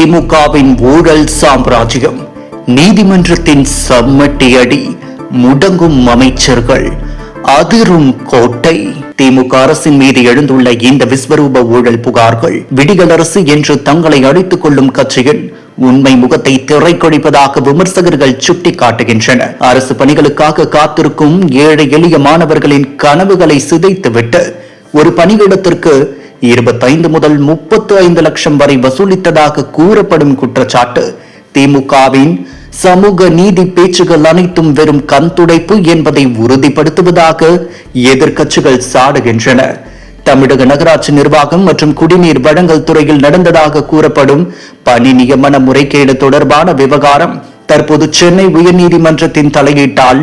திமுகவின் ஊழல் சாம்ராஜ்யம் நீதிமன்றத்தின் சம்மட்டியடி முடங்கும் அமைச்சர்கள் அதிரும் கோட்டை. திமுக அரசின் மீது எழுந்துள்ள இந்த விஸ்வரூப ஊழல் புகார்கள் விடிகள் அரசு என்று தங்களை அழைத்துக் கொள்ளும் கட்சியின் உண்மை முகத்தை திரைக்கொழிப்பதாக விமர்சகர்கள் சுட்டிக்காட்டுகின்றனர். அரசு பணிகளுக்காக காத்திருக்கும் ஏழை எளிய மாணவர்களின் கனவுகளை சிதைத்துவிட்டு ஒரு பணியிடத்திற்கு இருபத்தைந்து முதல் முப்பத்து ஐந்து லட்சம் வரை வசூலித்ததாக கூறப்படும் குற்றச்சாட்டு. திமுகவின் சமூக நீதி பேச்சுகள் அனைத்தும் வெறும் கண் துடைப்பு என்பதை உறுதிப்படுத்துவதாக எதிர்க்கட்சிகள் சாடுகின்றன. தமிழக நகராட்சி நிர்வாகம் மற்றும் குடிநீர் வழங்கல் துறையில் நடந்ததாக கூறப்படும் பணி நியமன முறைகேடு தொடர்பான விவகாரம் தற்போது சென்னை உயர்நீதிமன்றத்தின் தலையீட்டால்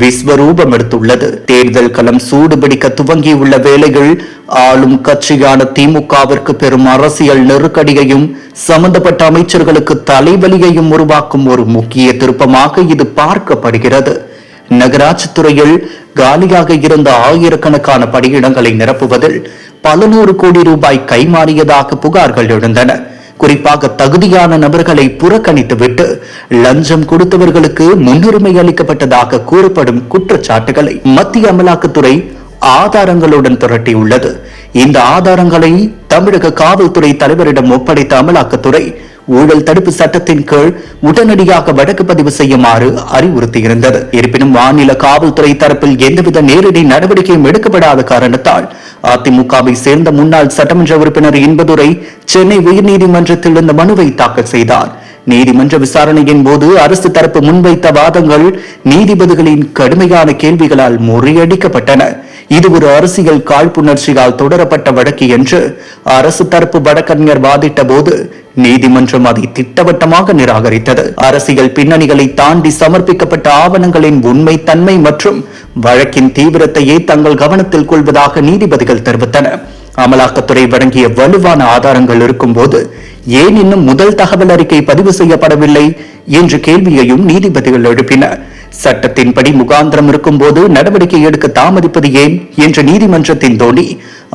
விஸ்வரூபம் எடுத்துள்ளது. தேர்தல் களம் சூடுபிடிக்க துவங்கியுள்ள வேலைகள் ஆளும் கட்சியான திமுகவிற்கு பெரும் அரசியல் நெருக்கடியையும் சம்பந்தப்பட்ட அமைச்சர்களுக்கு தலைவலியையும் உருவாக்கும் ஒரு முக்கிய திருப்பமாக இது பார்க்கப்படுகிறது. நகராட்சி துறையில் காலியாக இருந்த ஆயிரக்கணக்கான பணியிடங்களை நிரப்புவதில் பல நூறு கோடி ரூபாய் கைமாறியதாக புகார்கள் எழுந்தன. குறிப்பாக தகுதியான நபர்களை புறக்கணித்துவிட்டு லஞ்சம் கொடுத்தவர்களுக்கு முன்னுரிமை அளிக்கப்பட்டதாக கூறப்படும் குற்றச்சாட்டுகளை மத்திய அமலாக்கத்துறை ஆதாரங்களுடன் திரட்டியுள்ளது. இந்த ஆதாரங்களை தமிழக காவல்துறை தலைவரிடம் ஒப்படைத்த அமலாக்கத்துறை ஊழல் தடுப்பு சட்டத்தின் கீழ் உடனடியாக வழக்கு பதிவு செய்யுமாறு அறிவுறுத்தியிருந்தது. இருப்பினும் மாநில காவல்துறை தரப்பில் எந்தவித நேரடி நடவடிக்கையும் எடுக்கப்படாத காரணத்தால் அதிமுகவை சேர்ந்த முன்னாள் சட்டமன்ற உறுப்பினர் இன்பதுரை சென்னை உயர்நீதிமன்றத்தில் இந்த மனுவை தாக்கல் செய்தார். நீதிமன்ற விசாரணையின் போது அரசு தரப்பு முன்வைத்த வாதங்கள் நீதிபதிகளின் கடுமையான கேள்விகளால் முறியடிக்கப்பட்டன. இது ஒரு அரசியல் காழ்ப்புணர்ச்சியால் தொடரப்பட்ட வழக்கு என்று அரசு தரப்பு வழக்கறிஞர் வாதிட்ட போது நீதிமன்றம் அதை திட்டவட்டமாக நிராகரித்தது. அரசியல் பின்னணிகளை தாண்டி சமர்ப்பிக்கப்பட்ட ஆவணங்களின் உண்மை தன்மை மற்றும் வழக்கின் தீவிரத்தையே தங்கள் கவனத்தில் கொள்வதாக நீதிபதிகள் தெரிவித்தனர். அமலாக்கத்துறை வழங்கிய வலுவான ஆதாரங்கள் இருக்கும்போது ஏன் இன்னும் முதல் தகவல் அறிக்கை பதிவு செய்யப்படவில்லை என்ற கேள்வியையும் நீதிபதிகள் எழுப்பினர். சட்டத்தின்படி முகாந்திரம் இருக்கும்போது நடவடிக்கை எடுக்க தாமதிப்பது ஏன் என்ற நீதிமன்றத்தின் தோணி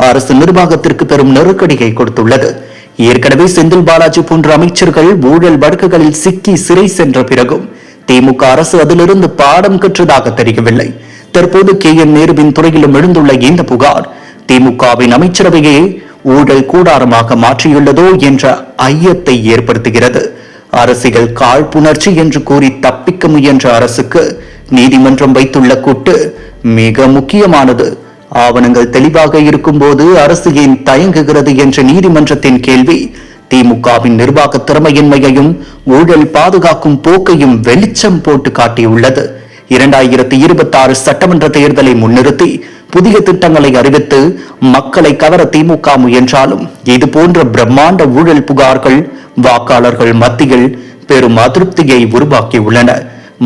அரசு நிர்வாகத்திற்கு பெரும் நெருக்கடியை கொடுத்துள்ளது. ஏற்கனவே செந்தில் பாலாஜி போன்ற அமைச்சர்கள் ஊழல் வழக்குகளில் சிக்கி சிறை சென்ற பிறகும் திமுக அரசு அதிலிருந்து பாடம் கற்றதாக தெரியவில்லை. தற்போது கே என் நேருவின் துறையிலும் எழுந்துள்ள இந்த புகார் திமுகவின் அமைச்சரவையே ஊழல் கூடாரமாக மாற்றியுள்ளதோ என்ற ஐயத்தை ஏற்படுத்துகிறது. அரசியல் காழ்ப்புணர்ச்சி என்று கூறி தப்பிக்க முயன்ற அரசுக்கு நீதிமன்றம் வைத்துள்ள கூட்டு மிக முக்கியமானது. ஆவணங்கள் தெளிவாக இருக்கும்போது அரசு ஏன் தயங்குகிறது என்ற நீதிமன்றத்தின் கேள்வி திமுகவின் நிர்வாக திறமையின்மையையும் ஊழல் பாதுகாக்கும் போக்கையும் வெளிச்சம் போட்டு காட்டியுள்ளது. இரண்டாயிரத்தி இருபத்தி ஆறு சட்டமன்ற தேர்தலை முன்னிறுத்தி புதிய திட்டங்களை அறிவித்து மக்களை கவர திமுக முயன்றாலும் இது போன்ற பிரம்மாண்ட ஊழல் புகார்கள் வாக்காளர்கள் மத்தியில் பெரும் அதிருப்தியை உருவாக்கியுள்ளன.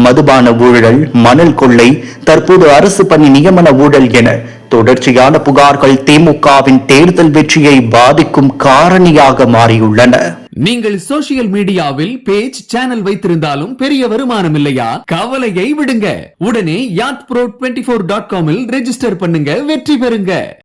மதுபான ஊழல் மணல் கொள்ளை தற்போது அரசு பணி நியமன ஊழல் என தொடர்ச்சியான புகார்கள் திமுகவின் தேர்தல் வெற்றியை பாதிக்கும் காரணியாக மாறியுள்ளன. நீங்கள் சோசியல் மீடியாவில் பேஜ் சேனல் வைத்திருந்தாலும் பெரிய வருமானம் இல்லையா கவலையை விடுங்க. உடனே யாத் ப்ரோ டுவெண்ட்டி ஃபோர் டாட் காமில் ரெஜிஸ்டர் பண்ணுங்க வெற்றி பெறுங்க.